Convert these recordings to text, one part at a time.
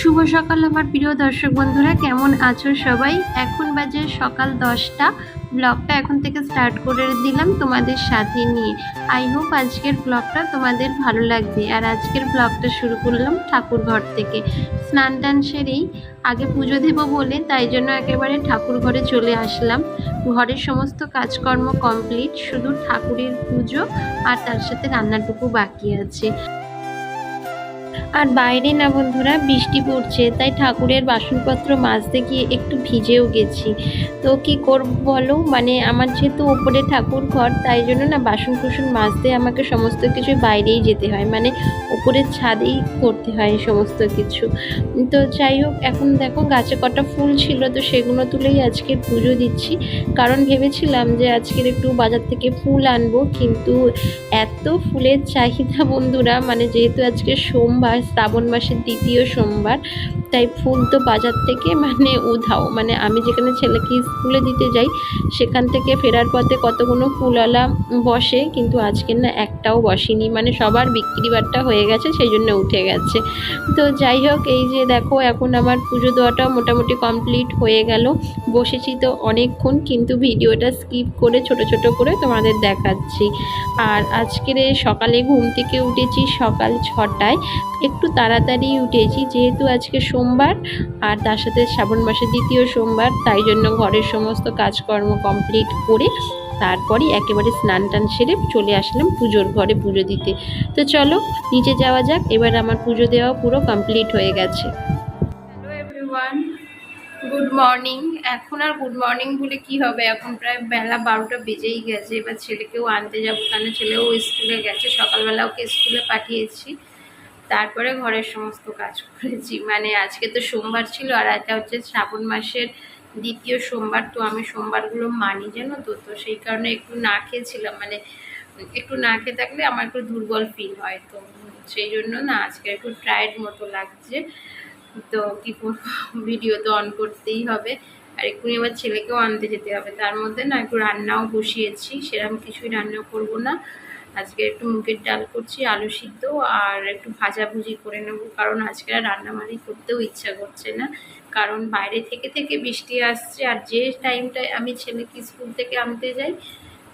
শুভ সকাল আমার প্রিয় দর্শক বন্ধুরা, কেমন আছো সবাই? এখন বাজে সকাল দশটা। ব্লগটা এখন থেকে স্টার্ট করে দিলাম তোমাদের সাথে নিয়ে। আই হোপ আজকের ব্লগটা তোমাদের ভালো লাগবে। আর আজকের ব্লগটা শুরু করলাম ঠাকুর ঘর থেকে। স্নান টান সেরেই আগে পুজো দেবো বলে, তাই জন্য একেবারে ঠাকুর ঘরে চলে আসলাম। ঘরের সমস্ত কাজকর্ম কমপ্লিট শুধু ঠাকুরের পুজো আর তার সাথে রান্নাটুকু বাকি আছে। আর বাইরে না বন্ধুরা, বৃষ্টি পড়ছে, তাই ঠাকুরের বাসনপত্র মাজতে গিয়ে একটু ভিজেও গেছি। তো কি করব বলো? মানে আমার যেহেতু ওপরে ঠাকুর ঘর, তাই জন্য না বাসন কুসন মাজতে আমাকে সমস্ত কিছু বাইরেই যেতে হয়। মানে ওপরের ছাদেই করতে হয় সমস্ত কিছু। তো যাই হোক, এখন দেখো গাছে কটা ফুল ছিল, তো সেগুলো তুলেই আজকে পুজো দিচ্ছি। কারণ ভেবেছিলাম যে আজকের একটু বাজার থেকে ফুল আনব, কিন্তু এত ফুলের চাহিদা বন্ধুরা মানে যেহেতু আজকে সোমবার শ্রাবণ মাসের দ্বিতীয় সোমবার। তাই ফুল তো বাজার থেকে মানে উধাও। মানে আমি যেখানে ছেলেকে স্কুলে দিতে যাই, সেখান থেকে ফেরার পথে কতগুলো ফুলওয়ালা বসে, কিন্তু আজকে না একটাও বসেনি। মানে সবার বিক্রি বাট্টা হয়ে গেছে সেই জন্য উঠে গেছে। তো যাই হোক, এই যে দেখো, এখন আমার পুজো দেওয়াটা মোটামুটি কমপ্লিট হয়ে গেল। বসেছি তো অনেকক্ষণ, কিন্তু ভিডিওটা স্কিপ করে ছোট ছোট করে তোমাদের দেখাচ্ছি। আর আজকের সকালে ঘুম থেকে উঠেছি সকাল ছটায়। একটু তাড়াতাড়ি উঠেছি, যেহেতু আজকে সোমবার আর তার সাথে শ্রাবণ মাসের দ্বিতীয় সোমবার, তাই জন্য ঘরের সমস্ত কাজকর্ম কমপ্লিট করে তারপরই একেবারে স্নান টান সেরে চলে আসলাম পুজোর ঘরে পুজো দিতে। তো চলো, নিচে যাওয়া যাক, এবার আমার পুজো দেওয়া পুরো কমপ্লিট হয়ে গেছে। হ্যালো এভরিওয়ান গুড মর্নিং এখন আর গুড মর্নিং বলে কি হবে? এখন প্রায় বেলা বারোটা বেজেই গেছে, এবার ছেলেকেও আনতে যাব, কেন ছেলেও স্কুলে গেছে, সকালবেলা ওকে স্কুলে পাঠিয়েছি। তারপরে ঘরের সমস্ত কাজ করেছি। মানে আজকে তো সোমবার ছিল আর এটা হচ্ছে শ্রাবণ মাসের দ্বিতীয় সোমবার, তো আমি সোমবারগুলো মানি জানো তো? তো সেই কারণে একটু না খেয়েছিলাম। মানে একটু না খেয়ে থাকলে আমার একটু দুর্বল ফিল হয় তো। সেই জন্য না আজকে একটু টায়ার্ড মতো লাগছে। তো কী করব? ভিডিও তো অন করতেই হবে। আর এক্ষুনি আবার ছেলেকেও আনতে যেতে হবে। তার মধ্যে না একটু রান্নাও বসিয়েছি। সেরকম কিছুই রান্না করব না। আজকে একটু মুগের ডাল করছি, আলু সিদ্ধ আর একটু ভাজাভুজি করে নেব, কারণ আজকে আর রান্নাবাড়ি করতেও ইচ্ছা করছে না। কারণ বাইরে থেকে থেকে বৃষ্টি আসছে আর যে টাইমটায় আমি ছেলেকে স্কুল থেকে আনতে যাই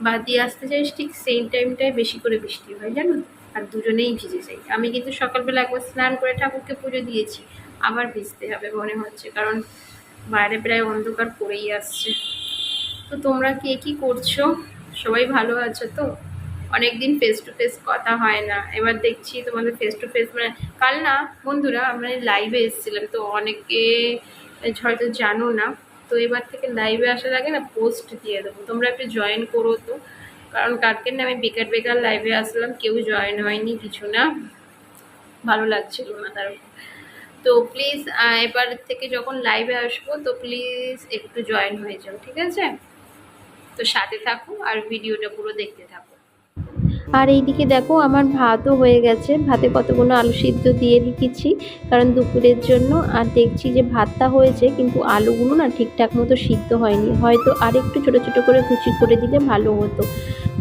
বা দিয়ে আসতে যাই, ঠিক সেই টাইমটায় বেশি করে বৃষ্টি হয়, জানো? আর দুজনেই ভিজে যাই। আমি কিন্তু সকালবেলা একবার স্নান করে ঠাকুরকে পুজো দিয়েছি, আবার ভিজতে হবে মনে হচ্ছে, কারণ বাইরে প্রায় অন্ধকার পড়েই আসছে। তো তোমরা কে কী করছ? সবাই ভালো আছো তো? অনেক দিন ফেস টু ফেস কথা হয় না। এবার দেখছি তোমাদের ফেস টু ফেস মানে কাল না বন্ধুরা আমরা লাইভে এসেছিলাম, তো অনেকে হয়তো জানো না, তো এবার থেকে লাইভে আসার আগে না পোস্ট দিয়ে দেবো। তোমরা একটু জয়েন করো তো, কারণ কালকে না আমি বেকার বেকার লাইভে আসলাম, কেউ জয়েন হয়নি, কিছু না, ভালো লাগছিল না তার তো প্লিজ এবার থেকে যখন লাইভে আসব, তো প্লিজ একটু জয়েন হয়ে যাও, ঠিক আছে? তো সাথে থাকো আর ভিডিওটা পুরো দেখতে থাকো। আর এইদিকে দেখো, আমার ভাতও হয়ে গেছে। ভাতে কতগুলো আলু সিদ্ধ দিয়ে রেখেছি, কারণ দুপুরের জন্য। আর দেখছি যে ভাতটা হয়েছে, কিন্তু আলুগুলো না ঠিকঠাক মতো সিদ্ধ হয়নি। হয়তো আর একটু ছোটো ছোটো করে কুচি করে দিলে ভালো হতো।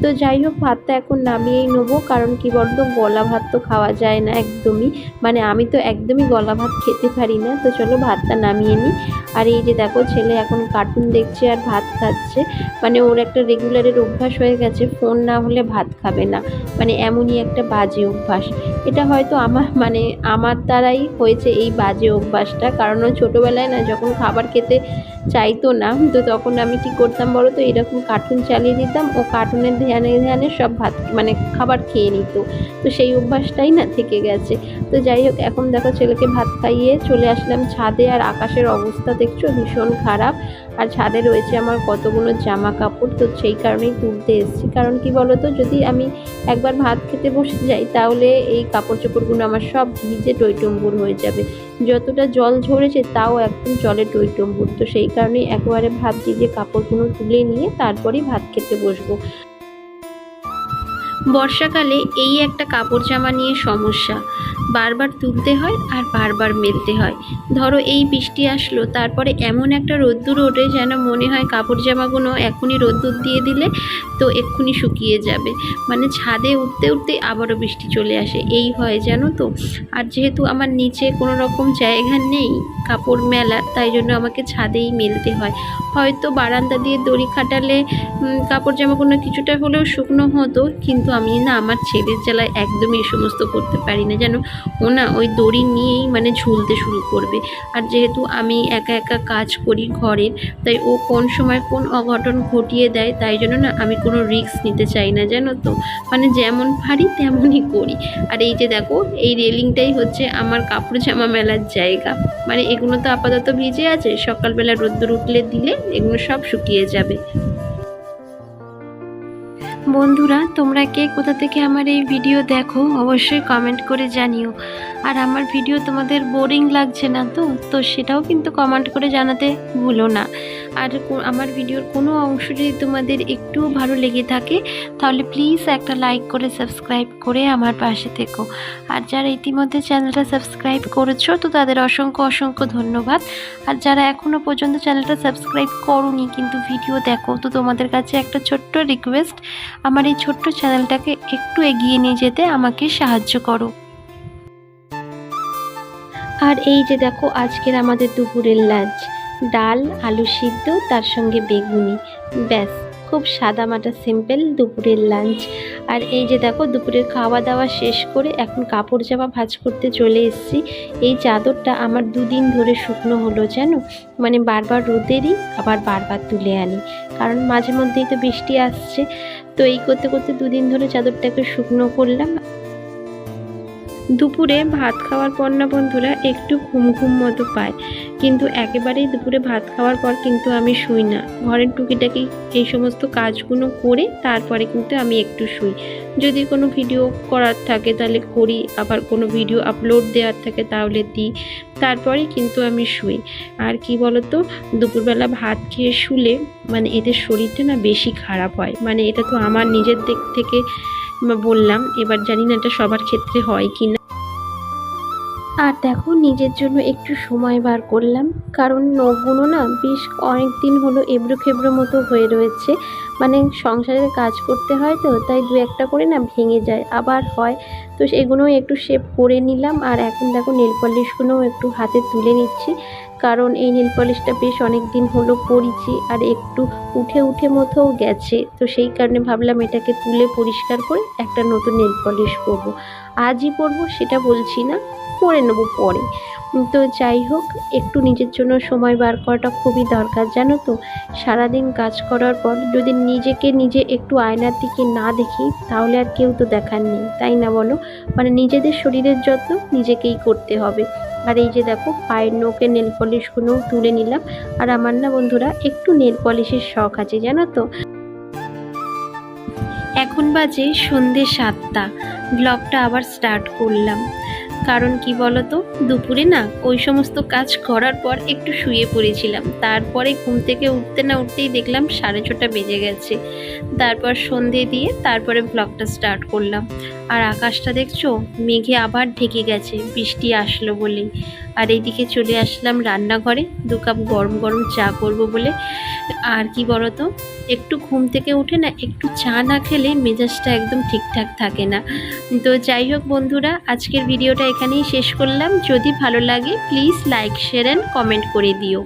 তো যাই হোক, ভাতটা এখন নামিয়েই নেব, কারণ কি বলতো, গলা ভাত তো খাওয়া যায় না একদমই। মানে আমি তো একদমই গলা ভাত খেতে পারি না। তো চলো ভাতটা নামিয়ে নিই। আর এই যে দেখো, ছেলে এখন কার্টুন দেখছে আর ভাত খাচ্ছে। মানে ওর একটা রেগুলারের অভ্যাস হয়ে গেছে ফোন না হলে ভাত খাবে না। মানে এমনই একটা বাজে অভ্যাস। এটা হয়তো আমার মানে আমার দ্বারাই হয়েছে এই বাজে অভ্যাসটা। কারণ ছোটোবেলায় না, যখন খাবার খেতে চাইতো না, তো তখন আমি কী করতাম বলো তো, এরকম কার্টুন চালিয়ে দিতাম। ও কার্টুনের ধ্যানে ধ্যানে সব ভাত মানে খাবার খেয়ে নিত। তো সেই অভ্যাসটাই না থেকে গেছে। তো যাই হোক, এখন দেখো ছেলেকে ভাত খাইয়ে চলে আসলাম ছাদে আর আকাশের অবস্থা দেখছ? ভীষণ খারাপ। আর ছাদে রয়েছে আমার কতগুলো জামা কাপড় তো সেই কারণেই তুলতে এসেছি। কারণ কি বলো তো যদি আমি একবার ভাত খেতে বসে যাই, তাহলে এই কাপড় চোপড়গুলো আমার সব ভিজে টইটম্বুর হয়ে যাবে। যতটা জল ঝরেছে, তাও একদম জলে টইটম্বুর। তো সেই কারণেই একবারে ভাবছি যে কাপড়গুলো তুলে নিয়ে তারপরেই ভাত খেতে বসবো। বর্ষাকালে এই একটা কাপড় জামা নিয়ে সমস্যা। বারবার তুলতে হয় আর বারবার মেলতে হয়। ধরো এই বৃষ্টি আসলো, তারপরে এমন একটা রোদ্দুর ওঠে যেন মনে হয় কাপড় জামাগুলো এখনই রোদ্দুর দিয়ে দিলে তো এক্ষুনি শুকিয়ে যাবে। মানে ছাদে উঠতে উঠতে আবারও বৃষ্টি চলে আসে, এই হয় জানো তো। আর যেহেতু আমার নিচে কোনো রকম জায়গা নেই কাপড় মেলার তাই জন্য আমাকে ছাদেই মেলতে হয়। হয়তো বারান্দা দিয়ে দড়ি খাটালে কাপড় জামাগুলো কিছুটা হলেও শুকনো হতো, কিন্তু আমি না, আমার ছেলের জ্বালায় একদমই এই সমস্ত করতে পারি না। যেন ও না, ওই দড়ি নিয়েই মানে ঝুলতে শুরু করবে। আর যেহেতু আমি একা একা কাজ করি ঘরের, তাই ও কোন সময় কোন অঘটন ঘটিয়ে দেয়, তাই জন্য না আমি কোনো রিস্ক নিতে চাই না, জানো তো? মানে যেমন পারি তেমনই করি। আর এই যে দেখো, এই রেলিংটাই হচ্ছে আমার কাপড় জামা মেলার জায়গা। মানে এগুলো তো আপাতত ভিজে আছে, সকালবেলা রোদ্দুর উঠলে দিলে এগুলো সব শুকিয়ে যাবে। বন্ধুরা, তোমরা কে কোথা থেকে আমার এই ভিডিও দেখো, অবশ্যই কমেন্ট করে জানিও। আর আমার ভিডিও তোমাদের বোরিং লাগছে না তো? তো সেটাও কিন্তু কমেন্ট করে জানাতে ভুলো না। আর আমার ভিডিওর কোনো অংশ যদি তোমাদের একটুও ভালো লেগে থাকে, তাহলে প্লিজ একটা লাইক করে সাবস্ক্রাইব করে আমার পাশে থেকো। আর যারা ইতিমধ্যে চ্যানেলটা সাবস্ক্রাইব করেছ, তো তাদের অসংখ্য অসংখ্য ধন্যবাদ। আর যারা এখনও পর্যন্ত চ্যানেলটা সাবস্ক্রাইব করোনি, কিন্তু ভিডিও দেখো, তো তোমাদের কাছে একটা ছোট্ট রিকোয়েস্ট আমার এই ছোট্ট চ্যানেলটাকে একটু এগিয়ে নিয়ে যেতে আমাকে সাহায্য করো। আর এই যে দেখো, আজকের আমাদের দুপুরের লাঞ্চ ডাল, আলু সিদ্ধ, তার সঙ্গে বেগুনি। ব্যাস, খুব সাদা মাটা সিম্পল দুপুরের লাঞ্চ আর এই যে দেখো, দুপুরের খাওয়া দাওয়া শেষ করে এখন কাপড় জামা ভাঁজ করতে চলে এসেছি। এই চাদরটা আমার দুদিন ধরে শুকনো হলো জানো? মানে বারবার রোদেরই, আবার বারবার তুলে আনি। কারণ মাঝে মধ্যেই তো বৃষ্টি আসছে। তো এই করতে করতে দুদিন ধরে চাদরটাকে শুকনো করলাম। দুপুরে ভাত খাওয়ার পর না বন্ধুরা, একটু ঘুম ঘুম মতো পায়। কিন্তু একেবারেই দুপুরে ভাত খাওয়ার পর কিন্তু আমি শুই না। ঘরের টুকিটাকি এই সমস্ত কাজগুলো করে তারপরে কিন্তু আমি একটু শুই। যদি কোনো ভিডিও করার থাকে তাহলে করি, আবার কোনো ভিডিও আপলোড দেওয়ার থাকে তাহলে দিই। তারপরে কিন্তু আমি শুই। আর কি বলতো, দুপুরবেলা ভাত খেয়ে শুলে মানে এদের শরীরটা না বেশি খারাপ হয়। মানে এটা তো আমার নিজের দিক থেকে বললাম, এবার জানি না এটা সবার ক্ষেত্রে হয় কি না আর দেখো, নিজের জন্য একটু সময় বার করলাম। কারণ নখগুলো না বেশ অনেক দিন হলো এবড়ো খেবড়ো মতো হয়ে রয়েছে। মানে সংসারের কাজ করতে হয় তো, তাই দু একটা করে না ভেঙে যায়। আবার হয়, তো সেগুলোও একটু শেপ করে নিলাম। আর এখন দেখো নেল পলিশগুলোও একটু হাতে তুলে নিচ্ছি। কারণ এই নেল পলিশটা বেশ অনেক দিন হলো পরিছি আর একটু উঠে উঠে মতোও গেছে। তো সেই কারণে ভাবলাম এটাকে তুলে পরিষ্কার করে একটা নতুন নেল পলিশ করব। আজই পরবো, সেটা বলছি না, পরে নেব পরে। তো যাই হোক, একটু নিজের জন্য সময় বার করাটা খুবই দরকার, জানো তো? সারাদিন কাজ করার পর যদি নিজেকে নিজে একটু আয়নার দিকে না দেখি, তাহলে আর কেউ তো দেখার নেই, তাই না বলো? মানে নিজেদের শরীরের যত্ন নিজেকেই করতে হবে। আর এই যে দেখো, পায়ের নোকে নেল পলিশগুলোও তুলে নিলাম, আর আমার না বন্ধুরা, একটু নেল পলিশের শখ আছে, জানো তো? এখন বাজে সন্ধে সাতটা ব্লগটা আবার স্টার্ট করলাম। কারণ কি বলতো, দুপুরে না ওই সমস্ত কাজ করার পর একটু শুয়ে পড়েছিলাম। তারপরে ঘুম থেকে উঠতে না উঠতেই দেখলাম সাড়ে ছটা বেজে গেছে। তারপর সন্ধে দিয়ে তারপরে ব্লগটা স্টার্ট করলাম। আর আকাশটা দেখছ, মেঘে আবার ঢেকে গেছে, বৃষ্টি আসলো বলেই। আর এইদিকে চলে আসলাম রান্নাঘরে। দু কাপ গরম গরম চা করব বলে। আর কি বলতো, একটু ঘুম থেকে উঠে না একটু চা না খেলে মেজাজটা একদম ঠিকঠাক থাকে না। তো যাই হোক বন্ধুরা, আজকের ভিডিওটা এখানেই শেষ করলাম। যদি ভালো লাগে please like share and comment করে দিও।